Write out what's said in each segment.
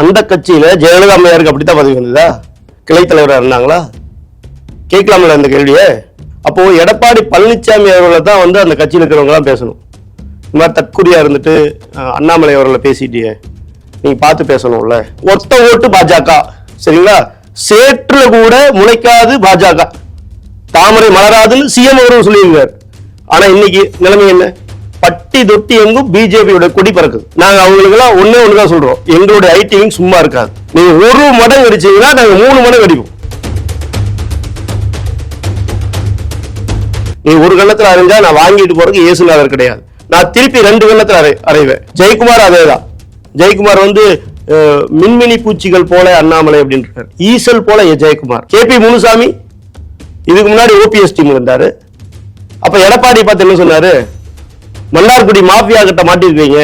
அந்த கட்சியில ஜெயலலிதா அம்மையாருக்கு அப்படித்தான் பதவி வந்ததா? கிளை தலைவராக இருந்தாங்களா? கேட்கலாம்ல அந்த கேள்வியே. அப்போ எடப்பாடி பழனிசாமி அவர்களை தான் வந்து அந்த கட்சியில் இருக்கிறவங்களாம் பேசணும். இந்த மாதிரி தற்குறியா இருந்துட்டு அண்ணாமலை அவர்களை பேசிட்டியே. நீங்க பார்த்து பேசணும்ல. ஒத்த ஓட்டு பாஜக. சரிங்களா? சேற்றுல கூட முளைக்காது பாஜக. தாமரை மலராதுன்னு சிஎம் அவரும் சொல்லியிருக்காரு. ஆனா இன்னைக்கு நிலைமை என்ன? பட்டி தொட்டி எங்கும் பிஜேபியோட கொடி பறக்குது. நாங்க அவங்களுக்கு எல்லாம் ஒன்னு ஒண்ணுதான் சொல்றோம். எங்களுடைய ஐடிவிங் சும்மா இருக்காது. நீங்க ஒரு மடம் வெடிச்சீங்கன்னா நாங்க மூணு மடம் வெடிப்போம் நீ ஒரு கண்ணத்துல அரைஞ்சா நான் வாங்கிட்டு போறதுக்கு இயேசுநாதர் கிடையாது. நான் திருப்பி ரெண்டு கண்ணத்துல அரை அறைவேன் ஜெயக்குமார் அதேதான். ஜெயக்குமார் வந்து மின்மினி பூச்சிகள் போல அண்ணாமலை அப்படின்றார் ஈசல் போல ஜெயக்குமார். கே பி முனுசாமி இதுக்கு முன்னாடி ஓபிஎஸ் டீம் இருந்தாரு அப்ப எடப்பாடி பார்த்து என்ன சொன்னாரு? மன்னார்குடி மாஃபியா கிட்ட மாட்டிருக்கீங்க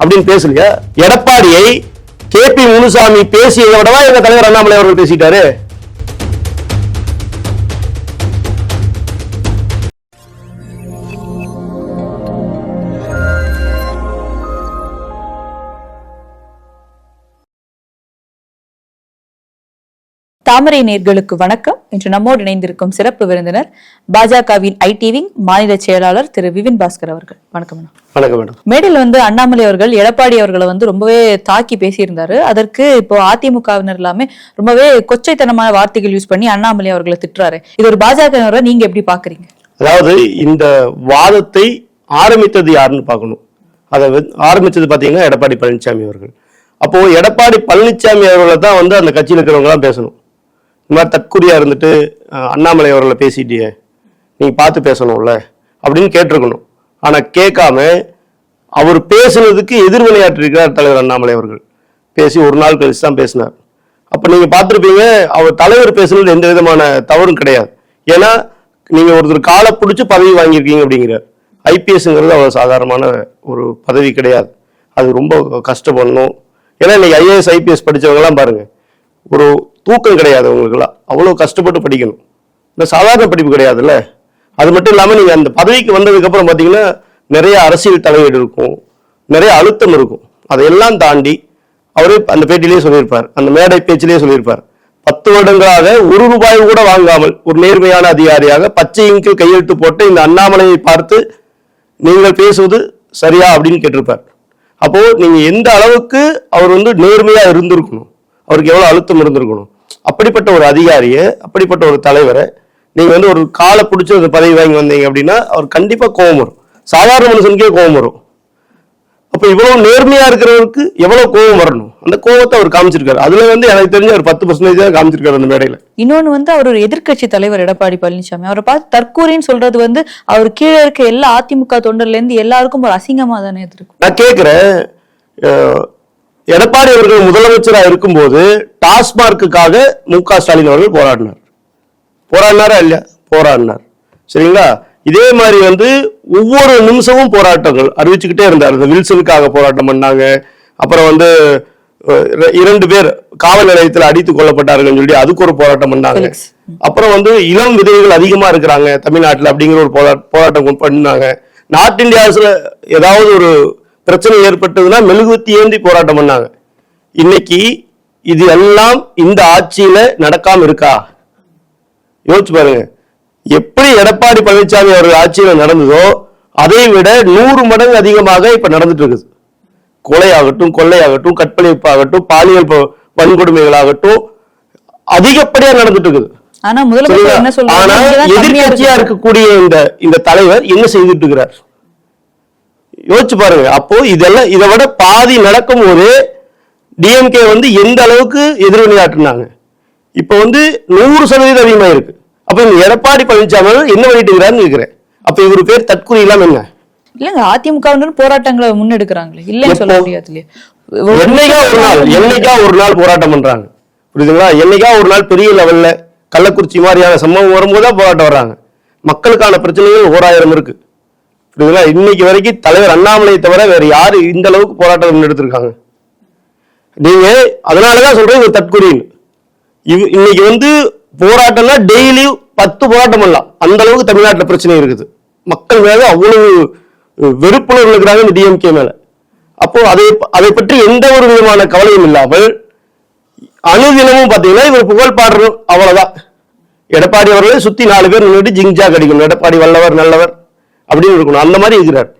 அப்படின்னு பேசலையா எடப்பாடியை கே பி முனுசாமி பேசியதை விடவா எங்க தலைவர் அண்ணாமலை அவர்கள் பேசிட்டாரு? தாமரை நேர்களுக்கு வணக்கம். இன்று நம்மோடு இணைந்திருக்கும் சிறப்பு விருந்தினர் பாஜகவின் ஐடிவிங் மாநில செயலாளர் திரு விபின் பாஸ்கர் அவர்கள். வணக்கம். வணக்கம் மேடம். மேடையில் வந்து அண்ணாமலை அவர்கள் எடப்பாடி அவர்களை வந்து ரொம்பவே தாக்கி பேசியிருந்தாரு. அதற்கு இப்போ அதிமுகவினர் எல்லாமே ரொம்பவே கொச்சைத்தனமான வார்த்தைகள் யூஸ் பண்ணி அண்ணாமலை அவர்களை திட்டுறாரு. இது ஒரு பாஜக நீங்க எப்படி பாக்குறீங்க அதாவது இந்த வாதத்தை ஆரம்பித்தது யாருன்னு பார்க்கணும். அதை வந்து ஆரம்பிச்சது பாத்தீங்கன்னா எடப்பாடி பழனிசாமி அவர்கள். அப்போ எடப்பாடி பழனிசாமி அவர்களை தான் வந்து அந்த கட்சியில் இருக்கிறவங்க எல்லாம் பேசணும். இந்த மாதிரி தற்குறியாக இருந்துட்டு அண்ணாமலை அவர்களை பேசிட்டியே நீங்கள் பார்த்து பேசணும்ல அப்படின்னு கேட்டிருக்கணும். ஆனால் கேட்காம அவர் பேசுனதுக்கு எதிர்வினையாற்றிருக்கிறார் தலைவர் அண்ணாமலை அவர்கள். பேசி ஒரு நாள் கழிச்சு தான் பேசினார். அப்போ நீங்கள் பார்த்துருப்பீங்க அவர் தலைவர் பேசுனது எந்த விதமான தவறும் கிடையாது. ஏன்னா நீங்கள் ஒருத்தர் காலை பிடிச்சி பதவி வாங்கியிருக்கீங்க அப்படிங்கிறார். ஐபிஎஸ்ங்கிறது அவர் சாதாரணமான ஒரு பதவி கிடையாது. அது ரொம்ப கஷ்டப்படணும். ஏன்னா இன்னைக்கு ஐஏஎஸ் ஐபிஎஸ் படிச்சவங்க பாருங்கள் ஒரு தூக்கம் கிடையாது உங்களுக்குலாம் அவ்வளோ கஷ்டப்பட்டு படிக்கணும். இந்த சாதாரண படிப்பு கிடையாதுல்ல? அது மட்டும் இல்லாமல் நீங்கள் அந்த பதவிக்கு வந்ததுக்கப்புறம் பார்த்தீங்கன்னா நிறைய அரசியல் தலையீடு இருக்கும். நிறைய அழுத்தம் இருக்கும். அதையெல்லாம் தாண்டி அவரே அந்த பேட்டிலேயே சொல்லியிருப்பார். அந்த மேடை பேச்சிலேயே சொல்லியிருப்பார். பத்து வருடங்களாக ஒரு ரூபாய் கூட வாங்காமல் ஒரு நேர்மையான அதிகாரியாக பச்சை இங்கில் கையெழுத்து போட்டு இந்த அண்ணாமலையை பார்த்து நீங்கள் பேசுவது சரியா அப்படின்னு கேட்டிருப்பார். அப்போ நீங்க எந்த அளவுக்கு அவர் வந்து நேர்மையா இருந்திருக்கணும்? அவருக்கு எவ்வளவு அழுத்தம் இருந்திருக்கணும்? அப்படிப்பட்ட ஒரு அதிகாரியை அப்படிப்பட்ட ஒரு தலைவரை நீங்க வந்து ஒரு காலை பிடிச்சி ஒரு பதவி வாங்கி வந்தீங்க அப்படின்னா அவர் கண்டிப்பா கோபம் வரும். சாதாரண மனுஷனுக்கே கோபம் வரும். அப்ப இவ்வளவு நேர்மையா இருக்கிறவருக்கு எவ்வளவு கோபம் வரணும்? அந்த கோபத்தை அவர் காமிச்சிருக்காரு. அதுல வந்து எனக்கு தெரிஞ்ச ஒரு பத்து பர்சன்டேஜ் தான் காமிச்சிருக்காரு அந்த மேடையில. இன்னொன்னு வந்து அவர் ஒரு எதிர்க்கட்சி தலைவர் எடப்பாடி பழனிசாமி. அவரை பார்த்து தற்கூரின்னு சொல்றது வந்து அவர் கீழே இருக்க எல்லா அதிமுக தொண்டர்ல இருந்து எல்லாருக்கும் ஒரு அசிங்கமா தானே இருக்கும். நான் கேட்கிறேன் எடப்பாடி அவர்கள் முதலமைச்சரா இருக்கும்போது டாஸ்மார்க்குக்காக மு க ஸ்டாலின் அவர்கள் போராடினார். போராடினாரா இல்லையா? போராடினார். சரிங்களா? இதே மாதிரி வந்து ஒவ்வொரு நிமிஷமும் போராட்டங்கள் அறிவிச்சுக்கிட்டே இருந்தார். இந்த வில்சனுக்காக போராட்டம் பண்ணாங்க. அப்புறம் வந்து இரண்டு பேர் காவல் நிலையத்தில் அடித்து கொல்லப்பட்டார்கள் சொல்லி அதுக்கு ஒரு போராட்டம் பண்ணாங்க. அப்புறம் வந்து இளம் விதவைகள் அதிகமா இருக்கிறாங்க தமிழ்நாட்டில் அப்படிங்கிற ஒரு போரா- போராட்டம் பண்ணாங்க நார்த் இந்தியாஸ்ல ஏதாவது ஒரு பிரச்சனை ஏற்பட்டதுன்னா மெழுகுவத்தி ஏந்தி போராட்டம் பண்ணாங்க. இன்னைக்கு இது எல்லாம் இந்த ஆட்சியில நடக்காம இருக்கா? யோசிச்சு பாருங்க. எப்படி எடப்பாடி பழனிசாமி அவர்கள் ஆட்சியில நடந்ததோ அதை விட நூறு மடங்கு அதிகமாக இப்ப நடந்துட்டு இருக்குது. கொலையாகட்டும் கொள்ளையாகட்டும் கற்பழிப்பாகட்டும் பாலியல் வன்கொடுமைகளாகட்டும் அதிகப்படியா நடந்துட்டு இருக்குது. ஆனா இருக்கு. இருக்கக்கூடிய இந்த இந்த தலைவர் என்ன செய்துட்டு இருக்கிறார்? யோசிச்சு பாருங்க. அப்போ இதெல்லாம் இதை விட பாதி நடக்கும் போது டிஎம்கே வந்து எந்த அளவுக்கு எதிர்வினையாற்றினாங்க இப்ப வந்து நூறு சதவீதம் அதிகமா இருக்கு. அப்ப இந்த எடப்பாடி பழனிசாமி என்ன பண்ணிட்டு கேக்குறேன். அப்ப இவரு பேர் தற்கொலை இல்லாம என்ன? இல்லங்க அதிமுகவினர் போராட்டங்களை முன்னெடுக்கிறாங்களே. இல்லைன்னு சொல்ல? முடியாது இல்லையா? என்னைக்கா ஒரு நாள் என்னைக்கா ஒரு நாள் போராட்டம் பண்றாங்க? புரியுதுங்களா? என்னைக்கா ஒரு நாள் பெரிய லெவல்ல கள்ளக்குறிச்சி மாதிரியான சம்பவம் வரும்போது தான் போராட்டம் வர்றாங்க. மக்களுக்கான பிரச்சனைகள் ஓராயிரம் இருக்கு. புரியுதுங்களா? இன்னைக்கு வரைக்கும் தலைவர் அண்ணாமலையை தவிர வேற யாரு இந்த அளவுக்கு போராட்டம் முன்னெடுத்திருக்காங்க? நீங்க அதனாலதான் சொல்றேன் இவர் தற்கொலைன்னு. இவ் இன்னைக்கு வந்து போராட்டம்னா டெய்லி பத்து போராட்டம் பண்ணலாம். அந்த அளவுக்கு தமிழ்நாட்டில் பிரச்சனை இருக்குது. மக்கள் மேல அவ்வளவு வெறுப்புணர்வு இருக்கிறாங்க இந்த டிஎம்கே மேல. அப்போ அதை அதை பற்றி எந்த ஒரு விதமான கவலையும் இல்லாமல் அணுதினமும் பார்த்தீங்கன்னா இவர் புகழ் பாடுறோம் அவ்வளவுதான். எடப்பாடி அவர்களை சுத்தி நாலு பேர் நின்றுட்டு ஜிங்ஜா கடிக்கணும் எடப்பாடி வல்லவர் நல்லவர். அப்படின்னு இருக்கணும். அந்த மாதிரி இருக்கிறார்.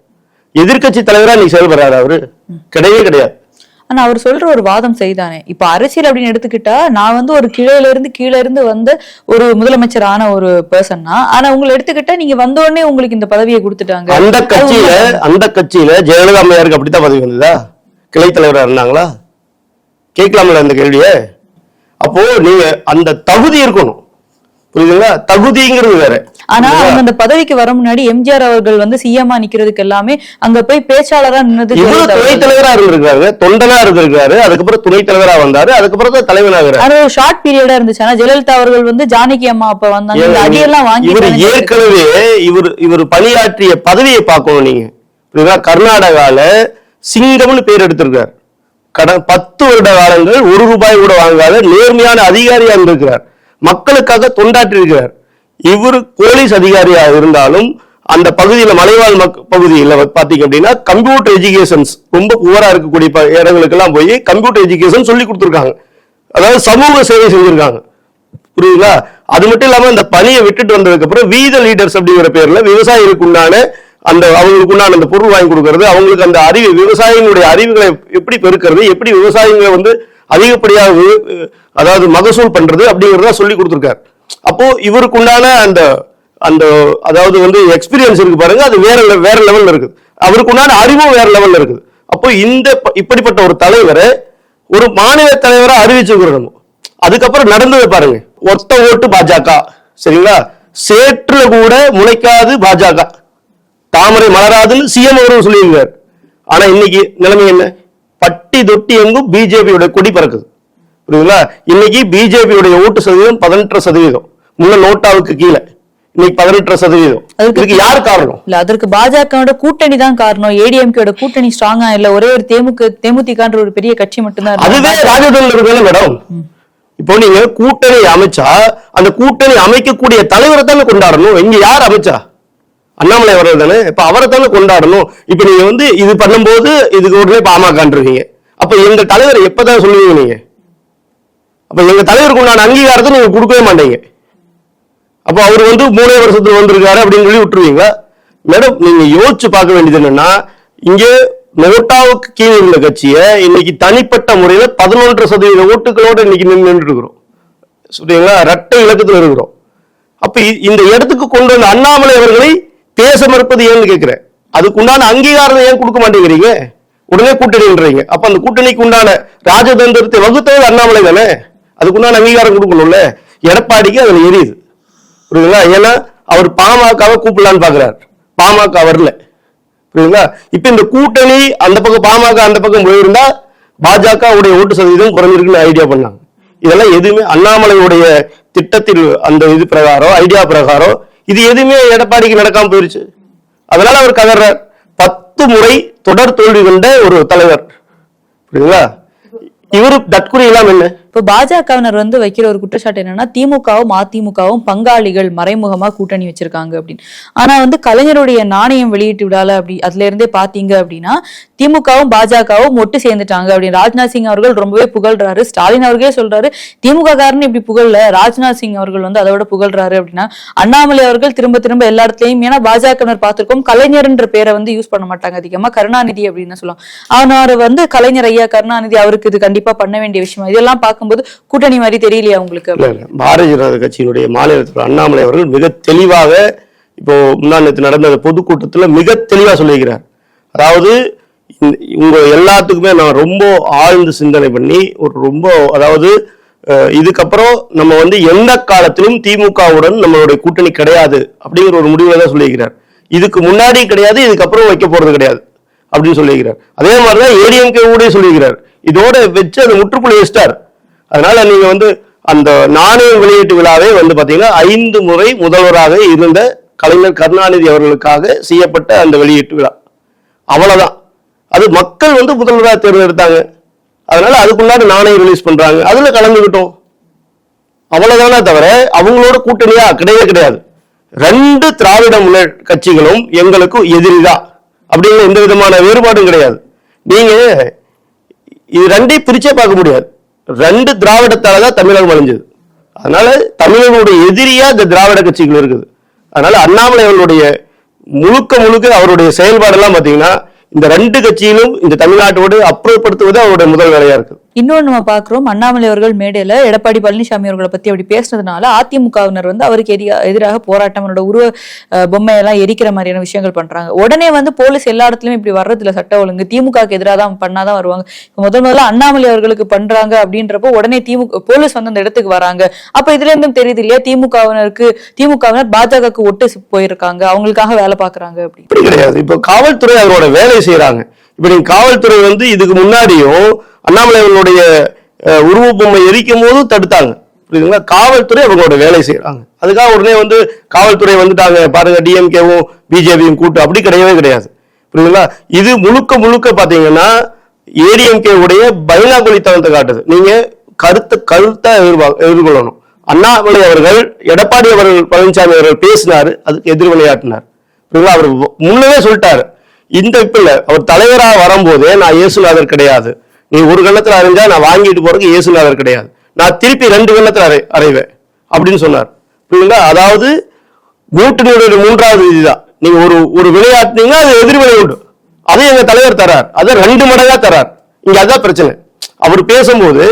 எதிர்க்கட்சி தலைவரா நீ செயல்படுறாரு அவரு. கிடையவே கிடையாது. ஆனா அவர் சொல்ற ஒரு வாதம் செய்தானே இப்ப அரசியல் அப்படின்னு எடுத்துக்கிட்டா நான் வந்து ஒரு கீழையில இருந்து கீழ இருந்து வந்த ஒரு முதலமைச்சர் ஆன ஒரு பர்சன்னா ஆனா உங்களை எடுத்துக்கிட்டா நீங்க வந்த உடனே உங்களுக்கு இந்த பதவியை கொடுத்துட்டாங்க. அந்த கட்சியில? அந்த கட்சியில ஜெயலலிதா அம்மையாருக்கு அப்படித்தான் பதவி வந்ததா கிளை தலைவரா இருந்தாங்களா? கேட்கலாம்ல அந்த கேள்வியே. அப்போ நீங்க அந்த தகுதி இருக்கணும். புரியுதுங்களா? தகுதிங்கிறது வேற. ஆனா? அவங்க அந்த பதவிக்கு வர முன்னாடி எம்ஜிஆர் அவர்கள் வந்து சிஎம்ஆ நிக்கிறதுக்கு எல்லாமே அங்க போய் பேச்சாளரா நின்னது துணைத். தலைவரா இருந்திருக்காரு தொண்டனா இருந்திருக்காரு அதுக்கப்புறம் துணைத் தலைவரா வந்தாரு அதுக்கப்புறம் தான் தலைவனாகிறார். அது ஒரு ஷார்ட் பீரியடா இருந்துச்சு. ஆனா ஜெயலலிதா அவர்கள் வந்து ஜானகி அம்மா அப்ப வந்தாங்க. அடியெல்லாம் வாங்கி இவர் ஏற்கனவே இவர் இவர் பணியாற்றிய பதவியை பார்க்கணும் நீங்க. புரியுதா கர்நாடகால சிங்கம்னு பேர் எடுத்திருக்கார். கடன் பத்து வருட காலங்கள் ஒரு ரூபாய் கூட வாங்காத நேர்மையான அதிகாரியா இருந்திருக்கிறார். மக்களுக்காக தொண்டாற்றியிருக்கிறார். இவர் போலீஸ் அதிகாரியா இருந்தாலும் அந்த பகுதியில மலைவாழ் மக் பகுதியில் பாத்தீங்க அப்படின்னா கம்ப்யூட்டர் எஜுகேஷன்ஸ் ரொம்ப புவரா இருக்கக்கூடிய ப- இடங்களுக்கெல்லாம் போய் கம்ப்யூட்டர் எஜுகேஷன் சொல்லி கொடுத்துருக்காங்க. அதாவது சமூக சேவை செஞ்சிருக்காங்க. புரியுதுங்களா? அது மட்டும் இல்லாம இந்த பணியை விட்டுட்டு வந்ததுக்கு அப்புறம் வீத லீடர்ஸ் அப்படிங்கிற பேர்ல விவசாயிகளுக்கு உண்டான அந்த அவங்களுக்கு உண்டான அந்த பொருள் வாங்கி கொடுக்கறது அவங்களுக்கு அந்த அறிவு விவசாயிகளுடைய அறிவுகளை எப்படி பெருக்கிறது எப்படி விவசாயிகளை வந்து அதிகப்படியாக அதாவது மகசூல் பண்றது அப்படிங்கிறத சொல்லி கொடுத்துருக்காரு. அப்போ இவருக்கு உண்டான அந்த அந்த அதாவது வந்து எக்ஸ்பீரியன்ஸ் இருக்கு பாருங்க அது வேற வேற லெவல்ல இருக்குது. அவருக்கு உண்டான அறிவும் வேற லெவல்ல இருக்குது. அப்போ இந்த ப- இப்படிப்பட்ட ஒரு தலைவரை ஒரு மாநில தலைவரை அறிவிச்சுக்கிறோம் அதுக்கப்புறம் நடந்ததை பாருங்க. ஒத்த ஓட்டு பாஜக. சரிங்களா? சேற்றுல கூட முளைக்காது பாஜக. தாமரை மலராதுன்னு சிஎம் அவரும் சொல்லியிருக்கார். ஆனா இன்னைக்கு நிலைமை என்ன? பட்டி தொட்டி எங்கும் பிஜேபியோட கொடி பறக்குது. புரியுதுங்களா? இன்னைக்கு பிஜேபியோட ஓட்டு சதவீதம் பதினெட்டரை சதவீதம். முன்ன நோட்டாவுக்கு கீழே. இன்னைக்கு பதினெட்டரை சதவீதம். அதுக்கு- யார் காரணம்? இல்ல அதற்கு பாஜகவோட கூட்டணி தான் காரணம். ஏடிஎம்கேட கூட்டணி ஸ்ட்ராங்கா இல்ல. ஒரே ஒரு தேமுக தேமுதிகன்ற ஒரு பெரிய கட்சி மட்டும்தான். அதுவே ராஜதந்திரம் இருக்குல்ல மேடம். இப்போ நீங்க கூட்டணி அமைச்சா அந்த கூட்டணி அமைக்கக்கூடிய தலைவரை தானே கொண்டாடணும்? இங்க யார் அமைச்சா? அண்ணாமலை அவர்கள் தானே? இப்ப அவரை தானே கொண்டாடணும். இப்ப நீங்க வந்து இது பண்ணும்போது இதுக்கு உடனே பாமகன்றிருக்கீங்க அப்ப எங்க தலைவர் எப்பதான் சொல்லுவீங்க நீங்க? அப்ப எங்க தலைவருக்கு உண்டான அங்கீகாரத்தை நீங்க கொடுக்கவே மாட்டீங்க. அப்ப அவர் வந்து மூணே வருஷத்துல வந்திருக்காரு அப்படின்னு சொல்லி விட்டுருவீங்களா மேடம் நீங்க யோசிச்சு பார்க்க வேண்டியது என்னன்னா இங்கே நோட்டாவுக்கு கீழே இருந்த கட்சியை இன்னைக்கு தனிப்பட்ட முறையில பதினொன்று சதவீத ஓட்டுகளோடு இன்னைக்கு நின்று இருக்கிறோம் சரிங்களா? ரெட்டை இலக்கத்தில் இருக்கிறோம். அப்ப இ- இந்த இடத்துக்கு கொண்டு வந்த அண்ணாமலை அவர்களை பேச மறுப்பது ஏன்னு கேட்கிறேன். அதுக்குண்டான அங்கீகாரத்தை ஏன் கொடுக்க மாட்டேங்கிறீங்க? உடனே கூட்டணின்றீங்க. அப்ப அந்த கூட்டணிக்கு உண்டான ராஜதந்திரத்தை வகுத்தது அண்ணாமலை தானே? அதுக்குண்டான அங்கீகாரம் கொடுக்கணும்ல? எடப்பாடிக்கு அதுல எரியுது. புரியுதுங்களா? ஏன்னா அவர் பாமகவை கூப்பிடலான்னு பாக்குறாரு. பாமக வரல. புரியுதுங்களா? இப்ப இந்த கூட்டணி அந்த பக்கம் பாமக அந்த பக்கம் போயிருந்தா பாஜக உடைய ஓட்டு சதவீதம் குறைஞ்சிருக்குன்னு ஐடியா பண்ணாங்க. இதெல்லாம் எதுவுமே அண்ணாமலையுடைய திட்டத்தில் அந்த இது பிரகாரம் ஐடியா பிரகாரம் இது எதுவுமே எடப்பாடிக்கு நடக்காம போயிருச்சு. அதனால அவர் கதறார். பத்து முறை தொடர் தோல்வி கொண்ட ஒரு தலைவர். புரியுதுங்களா? இவரு தற்கொலை இல்லாம என்ன? இப்ப பாஜகவினர் வந்து வைக்கிற ஒரு குற்றச்சாட்டு என்னன்னா திமுகவும் அதிமுகவும் பங்காளிகள் மறைமுகமா கூட்டணி வச்சிருக்காங்க அப்படின்னு. ஆனா வந்து கலைஞருடைய நாணயம் வெளியிட்டு விடால அப்படி அதுல இருந்தே பாத்தீங்க அப்படின்னா திமுகவும் பாஜகவும் ஒட்டு சேர்ந்துட்டாங்க அப்படின்னு. ராஜ்நாத் சிங் அவர்கள் ரொம்பவே புகழ்றாரு. ஸ்டாலின் அவர்களே சொல்றாரு திமுக காரன்னு இப்படி புகழல ராஜ்நாத் சிங் அவர்கள் வந்து அதோட புகழ்றாரு அப்படின்னா அண்ணாமலை அவர்கள் திரும்ப திரும்ப எல்லா இடத்துலயும் ஏன்னா பாஜகவினர் பார்த்திருக்கோம் கலைஞர்ன்ற பேரை வந்து யூஸ் பண்ண மாட்டாங்க அதிகமா கருணாநிதி அப்படின்னு சொல்லலாம் அவர் வந்து கலைஞர் ஐயா கருணாநிதி அவருக்கு இது கண்டிப்பா பண்ண வேண்டிய விஷயம் இதெல்லாம் பார்க்க பார்க்கும்போது கூட்டணி மாதிரி தெரியலையா உங்களுக்கு? பாரதிய ஜனதா கட்சியினுடைய மாநில அண்ணாமலை அவர்கள் மிக தெளிவாக இப்போ முன்னாள் நேற்று நடந்த அந்த மிக தெளிவாக சொல்லியிருக்கிறார். அதாவது உங்க எல்லாத்துக்குமே நான் ரொம்ப ஆழ்ந்து சிந்தனை பண்ணி ஒரு ரொம்ப அதாவது இதுக்கப்புறம் நம்ம வந்து எந்த காலத்திலும் திமுகவுடன் நம்மளுடைய கூட்டணி கிடையாது அப்படிங்கிற ஒரு முடிவை தான் சொல்லியிருக்கிறார். இதுக்கு முன்னாடி கிடையாது இதுக்கப்புறம் வைக்க போறது கிடையாது அப்படின்னு சொல்லியிருக்கிறார். அதே மாதிரிதான் ஏடிஎம்கே கூட சொல்லியிருக்கிறார். இதோட வச்சு அதை முற்றுப்புள்ளி வச்சிட்டார். அதனால நீங்க வந்து அந்த நாணய வெளியீட்டு விழாவே வந்து பாத்தீங்கன்னா ஐந்து முறை முதல்வராக இருந்த கலைஞர் கருணாநிதி அவர்களுக்காக செய்யப்பட்ட அந்த வெளியீட்டு விழா. அவ்வளவுதான். அது மக்கள் வந்து முதல்வராக தேர்ந்தெடுத்தாங்க. அதனால அதுக்குள்ளார நாணயம் ரிலீஸ் பண்றாங்க. அதுல கலந்துக்கிட்டோம் அவ்வளவுதானே தவிர அவங்களோட கூட்டணியா? கிடையவே கிடையாது. ரெண்டு திராவிட முன்னேற்ற கட்சிகளும் எங்களுக்கு எதிரிதான். அப்படிங்கிற எந்த விதமான வேறுபாடும் கிடையாது. நீங்க இது ரெண்டையும் பிரிச்சே பார்க்க முடியாது. ரெண்டு திராவிடத்தால தான் தமிழகம் அழிஞ்சது அதனால தமிழர்களுடைய எதிரியா இந்த திராவிட கட்சிகள் இருக்குது. அதனால அண்ணாமலை அவர்களுடைய முழுக்க முழுக்க அவருடைய செயல்பாடெல்லாம் பார்த்தீங்கன்னா இந்த ரெண்டு கட்சியிலும் இந்த தமிழ்நாட்டோடு அப்புறப்படுத்துவது அவருடைய முதல் வேலையா இருக்குது இன்னொன்று நம்ம பார்க்குறோம் அண்ணாமலை அவர்கள் மேடையில எடப்பாடி பழனிசாமி அவர்களை பத்தி அப்படி பேசுனதுனால அதிமுகவினர் வந்து அவருக்கு எதிரா எதிராக போராட்டம் அவரோட உருவ பொம்மையெல்லாம் எரிக்கிற மாதிரியான விஷயங்கள் பண்றாங்க. உடனே வந்து போலீஸ் எல்லா இடத்துலயும் இப்படி வர்றதுல சட்ட ஒழுங்கு. திமுகக்கு எதிராக தான் பண்ணாதான் வருவாங்க. இப்ப முதல் முதல்ல அண்ணாமலை அவர்களுக்கு பண்றாங்க அப்படின்றப்போ உடனே திமுக போலீஸ் வந்து அந்த இடத்துக்கு வராங்க. அப்ப இதுலேருந்தும் தெரியுது இல்லையா? திமுகவினருக்கு திமுகவினர் பாஜகவுக்கு ஒட்டு போயிருக்காங்க. அவங்களுக்காக வேலை பார்க்குறாங்க அப்படி. கிடையாது. இப்போ காவல்துறை அவரோட வேலையை செய்யறாங்க இப்போ காவல்துறை வந்து இதுக்கு முன்னாடியும் அண்ணாமலை அவர்களுடைய உருவ பொம்மை எரிக்கும் போதும் தடுத்தாங்க. புரியுதுங்களா? காவல்துறை அவங்களோட வேலை செய்யறாங்க அதுக்காக உடனே வந்து காவல்துறை வந்துட்டாங்க. பாருங்க டிஎம்கேவும் பிஜேபியும் கூட்டு. அப்படி கிடையவே கிடையாது. புரியுதுங்களா? இது முழுக்க முழுக்க பாத்தீங்கன்னா ஏடிஎம்கே உடைய பைனாகுலித்தனத்தை காட்டுது. நீங்க கருத்து கருத்தா எதிர்பா- எதிர்கொள்ளணும். அண்ணாமலை அவர்கள் எடப்பாடி அவர்கள் பழனிசாமி அவர்கள் பேசினாரு அதுக்கு எதிர் விளையாட்டினார் புரியுதுங்களா? அவர் முன்னவே சொல்லிட்டாரு. இந்த இப்ப இல்லை அவர் தலைவராக வரும்போதே நான் இயேசுநாதர் கிடையாது. நீ ஒரு கண்ணத்துல அரைஞ்சா நான் வாங்கிட்டு போறதுக்கு இயேசுநாதர் கிடையாது. நான் திருப்பி ரெண்டு கண்ணத்துல அரை அறைவேன் அப்படின்னு சொன்னார். புரியுங்களா அதாவது கூட்டணியுடைய மூன்றாவது இதுதான் நீங்க ஒரு ஒரு விளையாட்டுனீங்கன்னா அது எதிர்வினை உண்டு. அதை எங்க தலைவர் தரார். அதை ரெண்டு மடங்கா தரார். இங்க அதான் பிரச்சனை. அவர் பேசும்போது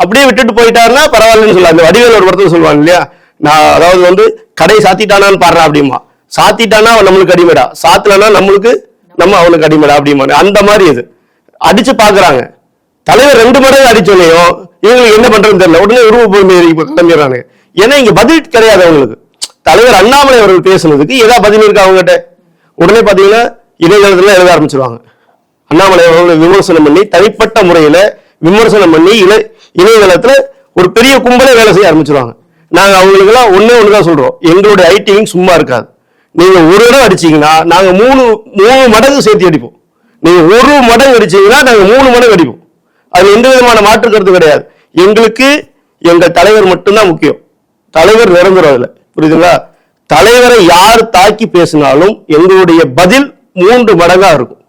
அப்படியே விட்டுட்டு போயிட்டாருன்னா பரவாயில்லன்னு சொல்லலாம் இந்த வடிவேல் ஒரு படத்தில் சொல்லுவாங்க இல்லையா? நான் அதாவது வந்து கடை சாத்திட்டானான்னு பாடுறேன் அப்படிமா. சாத்திட்டானா அவன் நம்மளுக்கு அடிமைடா. சாத்தலன்னா நம்மளுக்கு நம்ம அவனுக்கு அடிமைடா அப்படிமா அந்த மாதிரி இது. அடிச்சு பாக்குறாங்க. தலைவர் ரெண்டு மடங்கு அடிச்சோனையும் இவங்களுக்கு என்ன பண்றதுன்னு தெரியல. உடனே உருவ பொறுமை கிளம்பிடுறாங்க ஏன்னா இங்க பதில் கிடையாது அவங்களுக்கு. தலைவர் அண்ணாமலை அவர்கள் பேசுனதுக்கு ஏதாவது பதில் இருக்கு அவங்ககிட்ட? உடனே பாத்தீங்கன்னா இணையதளத்துல எழுத ஆரம்பிச்சிருவாங்க. அண்ணாமலை அவர்களை விமர்சனம் பண்ணி தனிப்பட்ட முறையில விமர்சனம் பண்ணி இணை இணையதளத்துல ஒரு பெரிய கும்பலே வேலை செய்ய ஆரம்பிச்சிருவாங்க. நாங்க அவங்களுக்கு எல்லாம் ஒண்ணே ஒண்ணுதான் சொல்றோம். எங்களுடைய ஐடிங் சும்மா இருக்காது. நீங்க ஒரு இடம் அடிச்சீங்கன்னா நாங்க மூணு மூணு மடங்கு சேர்த்து அடிப்போம். நீங்க ஒரு மடங்கு அடிச்சீங்கன்னா நாங்க மூணு மடங்கு அடிப்போம். அது எந்த விதமான மாற்று கருத்து கிடையாது. எங்களுக்கு எங்க தலைவர் மட்டும்தான் முக்கியம். தலைவர் நிரந்தரம் அதுல. புரியுதுங்களா? தலைவரை யார் தாக்கி பேசினாலும் எங்களுடைய பதில் மூன்று மடங்கா இருக்கும்.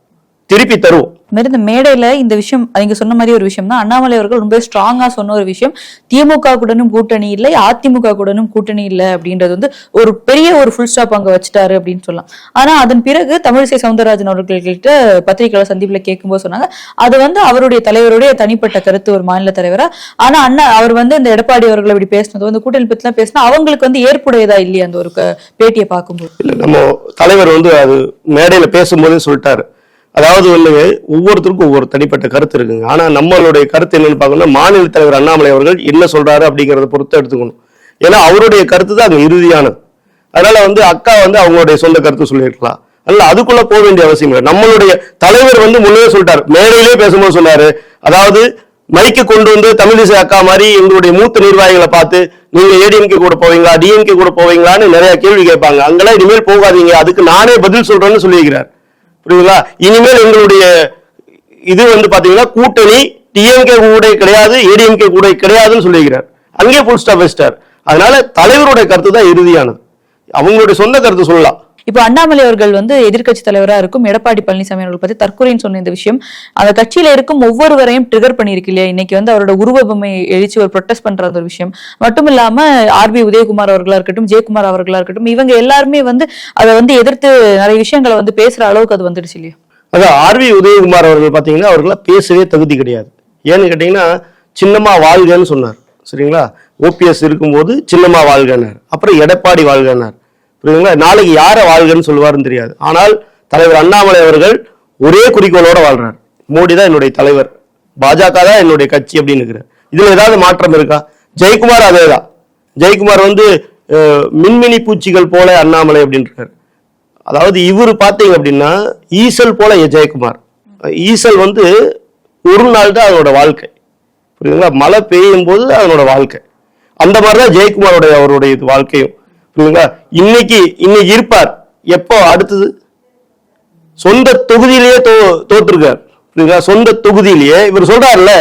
திருப்பி தருவோம். மாதிரி இந்த மேடையில இந்த விஷயம் நீங்க சொன்ன மாதிரி ஒரு விஷயம் தான். அண்ணாமலை அவர்கள் ரொம்ப ஸ்ட்ராங்கா சொன்ன ஒரு விஷயம். திமுக கூடனும் கூட்டணி இல்லை அதிமுக கூடனும் கூட்டணி இல்லை அப்படின்றது வந்து ஒரு பெரிய ஒரு ஃபுல் ஸ்டாப் அங்க வச்சுட்டாரு அப்படின்னு சொல்லலாம். ஆனா அதன் பிறகு தமிழிசை சவுந்தரராஜன் அவர்கள்கிட்ட பத்திரிகையாளர் சந்திப்புல கேட்கும்போது சொன்னாங்க அது வந்து அவருடைய தலைவருடைய தனிப்பட்ட கருத்து ஒரு மாநில தலைவரா? ஆனா அண்ணா அவர் வந்து இந்த எடப்பாடி அவர்கள் இப்படி பேசினது வந்து கூட்டணி பத்தி எல்லாம் பேசினா அவங்களுக்கு வந்து ஏற்புடையதா இல்லையா அந்த ஒரு பேட்டியை பார்க்கும்போது? நம்ம தலைவர் வந்து அது மேடையில பேசும்போதே சொல்லிட்டாரு. அதாவது வந்துங்க ஒவ்வொருத்தருக்கும் ஒவ்வொரு தனிப்பட்ட கருத்து இருக்குங்க. ஆனால் நம்மளுடைய கருத்து என்னன்னு பார்க்கணும்னா மாநில தலைவர் அண்ணாமலை அவர்கள் என்ன சொல்றாரு அப்படிங்கிறத பொறுத்து எடுத்துக்கணும். ஏன்னா அவருடைய கருத்து தான் அங்கே இறுதியானது. அதனால வந்து அக்கா வந்து அவங்களுடைய சொந்த கருத்து சொல்லியிருக்கலாம். அதனால அதுக்குள்ள போக வேண்டிய அவசியம் இல்லை. நம்மளுடைய தலைவர் வந்து முன்னே சொல்லிட்டார். மேடையிலே பேசும்போது சொன்னாரு. அதாவது மைக்கு கொண்டு வந்து தமிழிசை அக்கா மாதிரி எங்களுடைய மூத்த நிர்வாகிகளை பார்த்து நீங்க ஏடிஎம்கே கூட போவீங்களா டிஎம்கே கூட போவீங்களான்னு நிறைய கேள்வி கேட்பாங்க. அங்கெல்லாம் இனிமேல் போகாதீங்க. அதுக்கு நானே பதில் சொல்றேன்னு சொல்லியிருக்கிறார். புரியுதுங்களா? இனிமேல் எங்களுடைய இது வந்து பாத்தீங்கன்னா கூட்டணி டிஎம்கே கூட கிடையாது ஏடிஎம்கே கூட கிடையாதுன்னு சொல்லியிருக்கிறார். அங்கேயே ஃபுல் ஸ்டாப் வச்சிட்டார். அதனால தலைவருடைய கருத்து தான் இறுதியானது. அவங்களுடைய சொந்த கருத்து சொல்லலாம். இப்போ அண்ணாமலை அவர்கள் வந்து எதிர்க்கட்சி தலைவராக இருக்கும் எடப்பாடி பழனிசாமி அவர்கள் பத்தி தற்கொலைன்னு சொன்ன இந்த விஷயம் அந்த கட்சியில இருக்கும் ஒவ்வொருவரையும் ட்ரிகர் பண்ணியிருக்கு இல்லையா? இன்னைக்கு வந்து அவரோட உருவ பொம்மை எழுச்சி ஒரு ப்ரொட்டஸ்ட் பண்ற அந்த ஒரு விஷயம். மட்டும் இல்லாம ஆர்பி உதயகுமார் அவர்களா இருக்கட்டும் ஜெயக்குமார் அவர்களா இருக்கட்டும் இவங்க எல்லாருமே வந்து அதை வந்து எதிர்த்து நிறைய விஷயங்களை வந்து பேசுற அளவுக்கு அது வந்துடுச்சு இல்லையா? அதான் ஆர்வி உதயகுமார் அவர்கள் பார்த்தீங்கன்னா அவர்களாம் பேசவே தகுதி கிடையாது. ஏன்னு கேட்டிங்கன்னா சின்னம்மா வாழ்கன்னு சொன்னார். சரிங்களா? ஓபிஎஸ் இருக்கும்போது சின்னம்மா வாழ்கனார் அப்புறம் எடப்பாடி வாழ்கனார் புரியுதுங்களா? நாளைக்கு யாரை வாழ்கன்னு சொல்லுவாருன்னு தெரியாது. ஆனால் தலைவர் அண்ணாமலை அவர்கள் ஒரே குறிக்கோளோட வாழ்றார். மோடி தான் என்னுடைய தலைவர். பாஜக தான் என்னுடைய கட்சி அப்படின்னு இருக்கிறார். இதுல ஏதாவது மாற்றம் இருக்கா? ஜெயக்குமார் அதே தான் ஜெயக்குமார் வந்து மின்மினி பூச்சிகள் போல அண்ணாமலை அப்படின்றார். அதாவது இவர் பார்த்தீங்க அப்படின்னா ஈசல் போல ஜெயக்குமார். ஈசல் வந்து ஒரு நாள் தான் அதனோட வாழ்க்கை. புரியுதுங்களா? மழை பெய்யும் போது அதனோட வாழ்க்கை. அந்த மாதிரி தான் ஜெயக்குமாரோடைய அவருடைய வாழ்க்கையும். இல்லைங்களா இன்னைக்கு இன்னைக்கு இருப்பார். எப்போ? அடுத்தது சொந்த தொகுதியிலேயே தோ தோற்றுருக்கார் புரியுதுங்களா? சொந்த தொகுதியிலேயே. இவர் சொல்றாருல்ல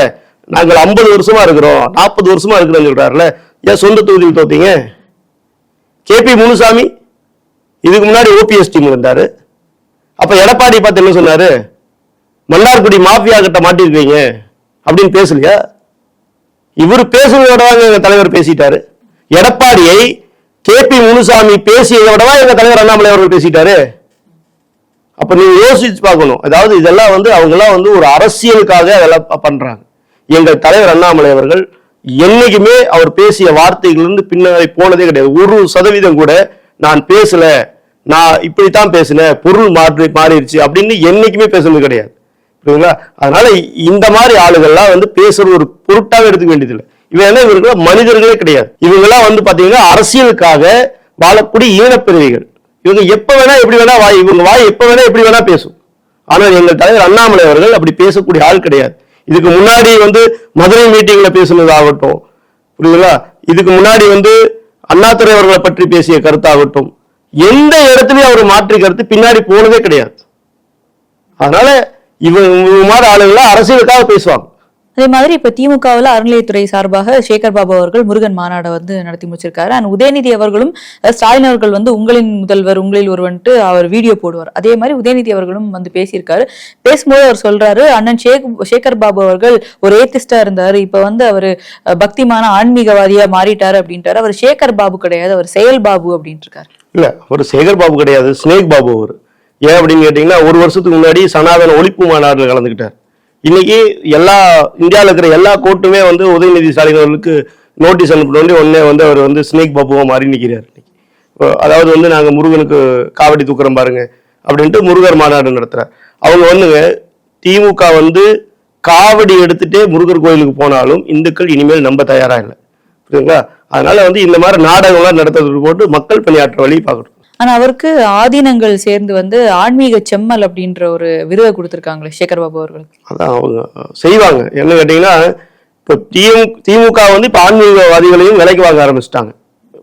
நாங்கள் ஐம்பது வருஷமா இருக்கிறோம் நாற்பது வருஷமா இருக்கிறோம்னு சொல்றாருல்ல. ஏன் சொந்த தொகுதியில் தோத்தீங்க? கேபி முனுசாமி இதுக்கு முன்னாடி ஓபிஎஸ் டீம் இருந்தாரு அப்ப எடப்பாடி பார்த்து என்ன சொன்னாரு? மன்னார்குடி மாஃபியா கிட்ட மாட்டிருக்கீங்க அப்படின்னு பேசலையா? இவர் பேசுறதோட எங்க தலைவர் பேசிட்டாரு. எடப்பாடியை கே பி முனுசாமி பேசியதை விடவா எங்க தலைவர் அண்ணாமலை அவர்கள் பேசிட்டாரு? அப்ப நீங்க யோசிச்சு பார்க்கணும். அதாவது இதெல்லாம் வந்து அவங்க எல்லாம் வந்து ஒரு அரசியலுக்காக அதெல்லாம் பண்றாங்க. எங்கள் தலைவர் அண்ணாமலை அவர்கள் என்னைக்குமே அவர் பேசிய வார்த்தைகள் இருந்து பின்னாடி போனதே கிடையாது. ஒரு சதவீதம் கூட நான் பேசல நான் இப்படித்தான் பேசினேன் பொருள் மாற்றி மாறிடுச்சு அப்படின்னு என்னைக்குமே பேசுனது கிடையாது. புரியுதுங்களா? அதனால இந்த மாதிரி ஆளுகள்லாம் வந்து பேசுறது ஒரு பொருட்டாக எடுத்துக்க வேண்டியதில்லை. இவங்க என்ன இவங்க மனிதர்களே கிடையாது. இவங்கெல்லாம் வந்து பாத்தீங்கன்னா அரசியலுக்காக வாழக்கூடிய ஈனப்பிரிவிகள். இவங்க எப்ப வேணா எப்படி வேணா வாய் இவங்க வாய் எப்ப வேணா எப்படி வேணா பேசும். ஆனால் எங்கள் தலைவர் அண்ணாமலை அவர்கள் அப்படி பேசக்கூடிய ஆள் கிடையாது. இதுக்கு முன்னாடி வந்து மதுரை மீட்டிங்ல பேசுனதாகட்டும் புரியுதுங்களா? இதுக்கு முன்னாடி வந்து அண்ணாத்துறை அவர்களை பற்றி பேசிய கருத்தாகட்டும் எந்த இடத்துலயும் அவர் மாற்றி கருத்து பின்னாடி போனதே கிடையாது. அதனால இவங்க இவங்க மாதிரி ஆளுங்களா அரசியலுக்காக பேசுவாங்க. அதே மாதிரி இப்ப திமுகவில் அறநிலையத்துறை சார்பாக சேகர் பாபு அவர்கள் முருகன் மாநாடை வந்து நடத்தி முடிச்சிருக்காரு. அண்ட் உதயநிதி அவர்களும் ஸ்டாலின் அவர்கள் வந்து உங்களின் முதல்வர் உங்களில் ஒருவன்ட்டு அவர் வீடியோ போடுவார். அதே மாதிரி உதயநிதி அவர்களும் வந்து பேசியிருக்காரு. பேசும்போது அவர் சொல்றாரு அண்ணன் ஷேக் சேகர் பாபு அவர்கள் ஒரு ஏத்திஸ்டா இருந்தாரு. இப்ப வந்து அவர் பக்திமான ஆன்மீகவாதியா மாறிட்டாரு அப்படின்ட்டாரு. அவர் சேகர் பாபு கிடையாது அவர் செயல் பாபு அப்படின்ட்டு இல்ல அவர் சேகர் பாபு கிடையாது ஸ்னேக் பாபு அவர். ஏன் அப்படின்னு கேட்டீங்கன்னா ஒரு வருஷத்துக்கு முன்னாடி சனாதன ஒழிப்பு மாநாடுல கலந்துக்கிட்டார். இன்னைக்கு எல்லா இந்தியாவில் இருக்கிற எல்லா கோர்ட்டுமே வந்து உதயநிதி ஸ்டாலின் அவர்களுக்கு நோட்டீஸ் அனுப்பினோடனே உடனே வந்து அவர் வந்து ஸ்னேக் பப்புவாக மாறி நிற்கிறார் அதாவது வந்து நாங்கள் முருகனுக்கு காவடி தூக்குறோம் பாருங்க அப்படின்ட்டு முருகர் மாநாடு நடத்துகிறார் அவங்க வந்துங்க திமுக வந்து காவடி எடுத்துட்டே முருகர் கோயிலுக்கு போனாலும் இந்துக்கள் இனிமேல் நம்ப தயாராக இல்லை. புரியுதுங்களா? அதனால வந்து இந்த மாதிரி நாடகம்லாம் நடத்துறதுக்கு போட்டு மக்கள் பணியாற்ற வழி பார்க்கணும். ஆனா அவருக்கு ஆதீனங்கள் சேர்ந்து வந்து ஆன்மீக செம்மல் அப்படின்ற ஒரு விருதை கொடுத்துருக்காங்களே சேகர் பாபு அவர்களுக்கு அதான் அவங்க செய்வாங்க. என்ன கேட்டீங்கன்னா இப்போ திமு திமுக வந்து இப்போ ஆன்மீகவாதிகளையும் விலைக்கு வாங்க ஆரம்பிச்சிட்டாங்க.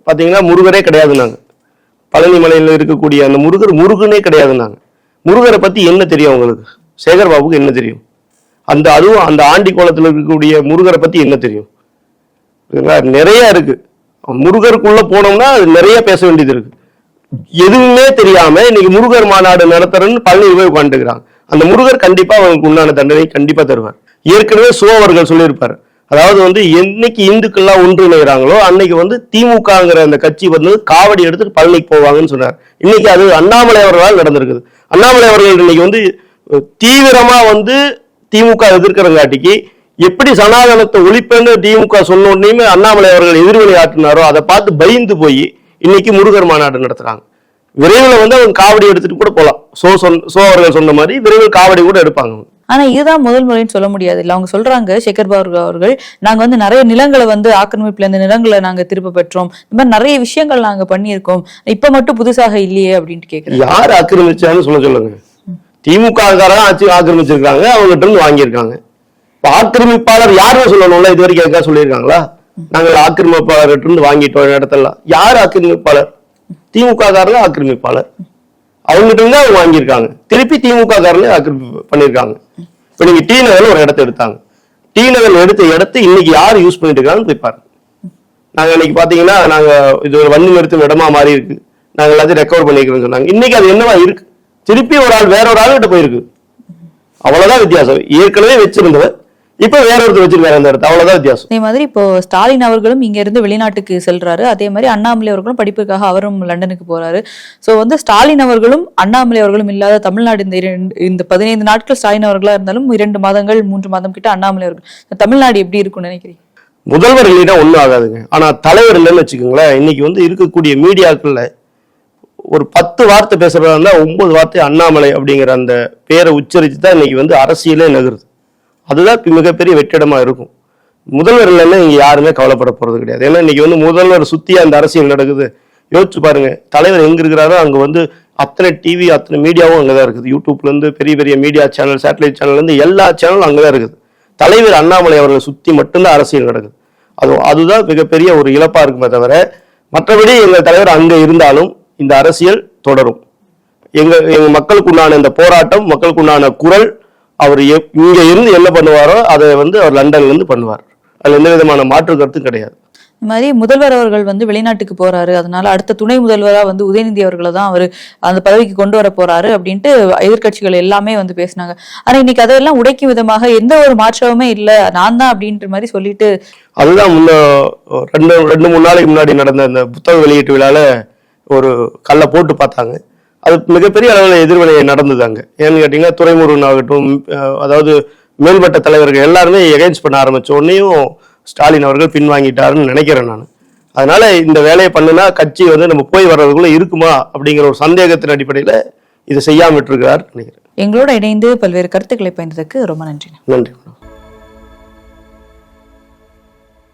பார்த்தீங்கன்னா முருகரே கிடையாதுன்னாங்க. பழனி மலையில் இருக்கக்கூடிய அந்த முருகர் முருகனே கிடையாது நாங்கள் முருகரை பற்றி என்ன தெரியும் அவங்களுக்கு? சேகர் பாபுக்கு என்ன தெரியும்? அந்த அதுவும் அந்த ஆண்டி கோலத்தில் இருக்கக்கூடிய முருகரை பற்றி என்ன தெரியும்? நிறையா இருக்குது முருகருக்குள்ளே போனோம்னா அது நிறைய பேச வேண்டியது இருக்குது எதுவுமே தெரியாம இன்னைக்கு முருகர் மாநாடு நடத்துறேன்னு பழனி போய் உட்காந்துக்கிறாங்க அந்த முருகர் கண்டிப்பா அவங்களுக்கு உண்டான தண்டனை கண்டிப்பா தருவார். ஏற்கனவே சோ அவர்கள் அதாவது வந்து என்னைக்கு இந்துக்கள்லாம் ஒன்றிணைகிறாங்களோ அன்னைக்கு வந்து திமுகங்கிற அந்த கட்சி வந்து காவடி எடுத்துட்டு பழனிக்கு போவாங்கன்னு சொன்னார். இன்னைக்கு அது அண்ணாமலை அவர்களால் நடந்திருக்குது. அண்ணாமலை அவர்கள் இன்னைக்கு வந்து தீவிரமா வந்து திமுக எதிர்க்கிறங்காட்டிக்கு எப்படி சனாதனத்தை ஒழிப்பேன்னு திமுக சொன்ன உடனேயுமே அண்ணாமலை அவர்கள் எதிர்வினை ஆட்டினாரோ அதை பார்த்து பயந்து போய் இன்னைக்கு முருகர் மாநாடு நடத்துறாங்க. விரைவில் வந்து அவங்க காவடி எடுத்துட்டு கூட போலாம். சோ சொன் சோ அவர்கள் சொன்ன மாதிரி விரைவில் காவடி கூட எடுப்பாங்க. ஆனா இதுதான் முதல் முறைன்னு சொல்ல முடியாது இல்ல. அவங்க சொல்றாங்க சேகர் பாபு அவர்கள் நாங்க வந்து நிறைய நிலங்களை வந்து ஆக்கிரமிப்புல இந்த நிலங்களை நாங்க திருப்ப பெற்றோம். இந்த மாதிரி நிறைய விஷயங்கள் நாங்க பண்ணியிருக்கோம். இப்ப மட்டும் புதுசாக இல்லையே அப்படின்ட்டு கேக்குறேன் யார் ஆக்கிரமிச்சான்னு சொல்ல சொல்லுங்க. திமுக ஆட்சி ஆக்கிரமிச்சிருக்காங்க அவங்ககிட்ட இருந்து வாங்கியிருக்காங்க. ஆக்கிரமிப்பாளர் யாருன்னு சொல்லணும்ல? இது வரைக்கும் எதுக்காக சொல்லியிருக்காங்களா? நாங்கள் ஆக்கிரமிப்பாளர்கிட்ட இருந்து வாங்கிட்டோம் இடத்துல யார் ஆக்கிரமிப்பாளர்? திமுக காரங்க ஆக்கிரமிப்பாளர். அவங்ககிட்ட இருந்து அவங்க வாங்கியிருக்காங்க. திருப்பி திமுக காரங்க ஆக்கிரமிப்பு பண்ணியிருக்காங்க. இப்ப நீங்க டி நகர்ல ஒரு இடத்த எடுத்தாங்க. டி நகர்ல எடுத்த இடத்த இன்னைக்கு யார் யூஸ் பண்ணிட்டு இருக்காங்கன்னு போய் பாருங்க. நாங்க இன்னைக்கு பாத்தீங்கன்னா நாங்க இது ஒரு வண்டி நிறுத்தும் இடமா மாறி இருக்கு. நாங்க எல்லாத்தையும் ரெக்கவர் பண்ணிக்கிறோம்னு சொன்னாங்க. இன்னைக்கு அது என்னவா இருக்கு? திருப்பி ஒரு ஆள் வேற ஒரு ஆள் கிட்ட போயிருக்கு. அவ்வளவுதான் வித்தியாசம். ஏற்கனவே வச்சிருந்தவர் இப்ப வேற ஒருத்தர் வச்சிருக்காரு அந்த இடத்த அவ்வளவுதான் வித்தியாசம். அதே மாதிரி இப்போ ஸ்டாலின் அவர்களும் இங்க இருந்து வெளிநாட்டுக்கு செல்றாரு. அதே மாதிரி அண்ணாமலை அவர்களும் படிப்புக்காக அவரும் லண்டனுக்கு போறாரு. சோ வந்து ஸ்டாலின் அவர்களும் அண்ணாமலை அவர்களும் இல்லாத தமிழ்நாடு இந்த இரண்டு இந்த பதினைந்து நாட்கள் ஸ்டாலின் அவர்களா இருந்தாலும் இரண்டு மாதங்கள் மூன்று மாதம் கிட்ட அண்ணாமலை அவர்கள். தமிழ்நாடு எப்படி இருக்கும்னு நினைக்கிறீங்க? முதல்வர் இல்லைன்னா ஒண்ணும் ஆகாதுங்க. ஆனா தலைவர் இல்லைன்னு வச்சுக்கோங்களேன் இன்னைக்கு வந்து இருக்கக்கூடிய மீடியாக்கள்ல ஒரு பத்து வார்த்தை பேசுறதா இருந்தா ஒன்பது வார்த்தை அண்ணாமலை அப்படிங்கிற அந்த பேரை உச்சரித்து தான் இன்னைக்கு வந்து அரசியலே நகருது. அதுதான் மிகப்பெரிய வெற்றிடமா இருக்கும். முதல்வர் இல்லைன்னா இங்க யாருமே கவலைப்பட போறது கிடையாது. ஏன்னா இன்னைக்கு வந்து முதல்வர் சுத்தி அந்த அரசியல் நடக்குது. யோசிச்சு பாருங்க தலைவர் எங்க இருக்கிறாரோ அங்க வந்து அத்தனை டிவி அத்தனை மீடியாவும் அங்கதான் இருக்குது. யூடியூப்ல இருந்து பெரிய பெரிய மீடியா சேனல் சேட்டலைட் சேனல்ல இருந்து எல்லா சேனலும் அங்கதான் இருக்குது. தலைவர் அண்ணாமலை அவர்களை சுத்தி மட்டும்தான் அரசியல் நடக்குது. அது அதுதான் மிகப்பெரிய ஒரு இழப்பா இருக்குமே தவிர மற்றபடி எங்கள் தலைவர் அங்க இருந்தாலும் இந்த அரசியல் தொடரும். எங்க எங்க மக்களுக்குண்டான இந்த போராட்டம் மக்களுக்குண்டான குரல் அவர் இங்க இருந்து என்ன பண்ணுவாரோ அதை வந்து அவர் லண்டன்ல இருந்து பண்ணுவார். அதுல எந்த விதமான மாற்று கருத்தும் கிடையாது. இந்த மாதிரி முதல்வர் அவர்கள் வந்து வெளிநாட்டுக்கு போறாரு. அதனால அடுத்த துணை முதல்வரா வந்து உதயநிதி அவர்களை தான் அவர் அந்த பதவிக்கு கொண்டு வர போறாரு அப்படின்ட்டு எதிர்க்கட்சிகள் எல்லாமே வந்து பேசினாங்க. ஆனா இன்னைக்கு அதெல்லாம் உடைக்கும் விதமாக எந்த ஒரு மாற்றமுமே இல்ல. நான் தான் அப்படின்ற மாதிரி சொல்லிட்டு அதுதான் முன்ன ரெண்டு ரெண்டு மூணு நாளைக்கு முன்னாடி நடந்த அந்த புத்தக வெளியீட்டு விழால ஒரு கல்லை போட்டு பார்த்தாங்க. அது மிகப்பெரிய அளவில் எதிர்வினை நடந்தது அங்க. ஏன்னு கேட்டீங்கன்னா துறைமுருகன் ஆகட்டும் அதாவது மேல்மட்ட தலைவர்கள் எல்லாருமே எகைன்ஸ்ட் பண்ண ஆரம்பிச்ச உடனேயும் ஸ்டாலின் அவர்கள் பின்வாங்கிட்டாருன்னு நினைக்கிறேன் நான். அதனால இந்த வேலையை பண்ணுனா கட்சி வந்து நம்ம போய் வர்றதுக்குள்ள இருக்குமா அப்படிங்கிற ஒரு சந்தேகத்தின் அடிப்படையில் இதை செய்யாம விட்டுருக்கிறார் நினைக்கிறேன். எங்களோட இணைந்து பல்வேறு கருத்துக்களை பயந்ததுக்கு ரொம்ப நன்றி நன்றி.